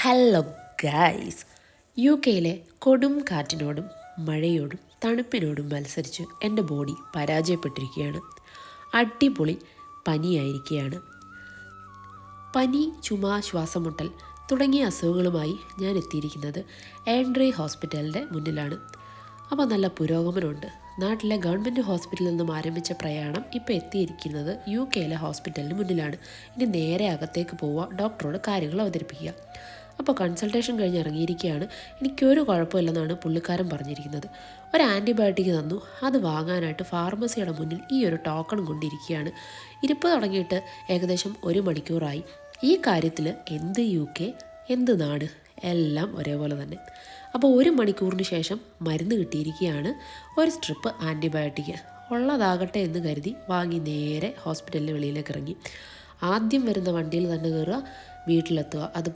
Hello guys U കെയിലെ കൊടും കാറ്റിനോടും മഴയോടും തണുപ്പിനോടും മത്സരിച്ച് എന്റെ ബോഡി പരാജയപ്പെട്ടിരിക്കുകയാണ്. അടിപൊളി പനിയായിരിക്കുകയാണ്. പനി ചുമ ശ്വാസമുട്ടൽ തുടങ്ങിയ അസുഖങ്ങളുമായി ഞാൻ എത്തിയിരിക്കുന്നത് ആൻഡ്രി ഹോസ്പിറ്റലിന്റെ മുന്നിലാണ്. അപ്പോൾ നല്ല പുരോഗമനമുണ്ട്. നാട്ടിലെ ഗവൺമെന്റ് ഹോസ്പിറ്റലിൽ നിന്നും ആരംഭിച്ച പ്രയാണം ഇപ്പോൾ എത്തിയിരിക്കുന്നത് യു കെയിലെ ഹോസ്പിറ്റലിന് മുന്നിലാണ്. ഇനി നേരെ അകത്തേക്ക് പോവുക ഡോക്ടറോട് കാര്യങ്ങൾ അവതരിപ്പിക്കുക. അപ്പോൾ കൺസൾട്ടേഷൻ കഴിഞ്ഞ് ഇറങ്ങിയിരിക്കുകയാണ്. എനിക്കൊരു കുഴപ്പമില്ലെന്നാണ് പുള്ളിക്കാരൻ പറഞ്ഞിരിക്കുന്നത്. ഒരു ആന്റിബയോട്ടിക് തന്നു. അത് വാങ്ങാനായിട്ട് ഫാർമസിയുടെ മുന്നിൽ ഈ ഒരു ടോക്കൺ കൊണ്ടിരിക്കുകയാണ്. ഇരിപ്പ് തുടങ്ങിയിട്ട് ഏകദേശം ഒരു മണിക്കൂറായി. ഈ കാര്യത്തിൽ എന്ത് യു കെ എന്ത് നാട് എല്ലാം ഒരേപോലെ തന്നെ. അപ്പോൾ ഒരു മണിക്കൂറിന് ശേഷം മരുന്ന് കിട്ടിയിരിക്കുകയാണ്. ഒരു സ്ട്രിപ്പ് ആന്റിബയോട്ടിക് ഉള്ളതാകട്ടെ എന്ന് കരുതി വാങ്ങി നേരെ ഹോസ്പിറ്റലിന്റെ വെളിയിലേക്ക് ഇറങ്ങി. ആദ്യം വരുന്ന വണ്ടിയിൽ തന്നെ കയറുക വീട്ടിലെത്തുക അത്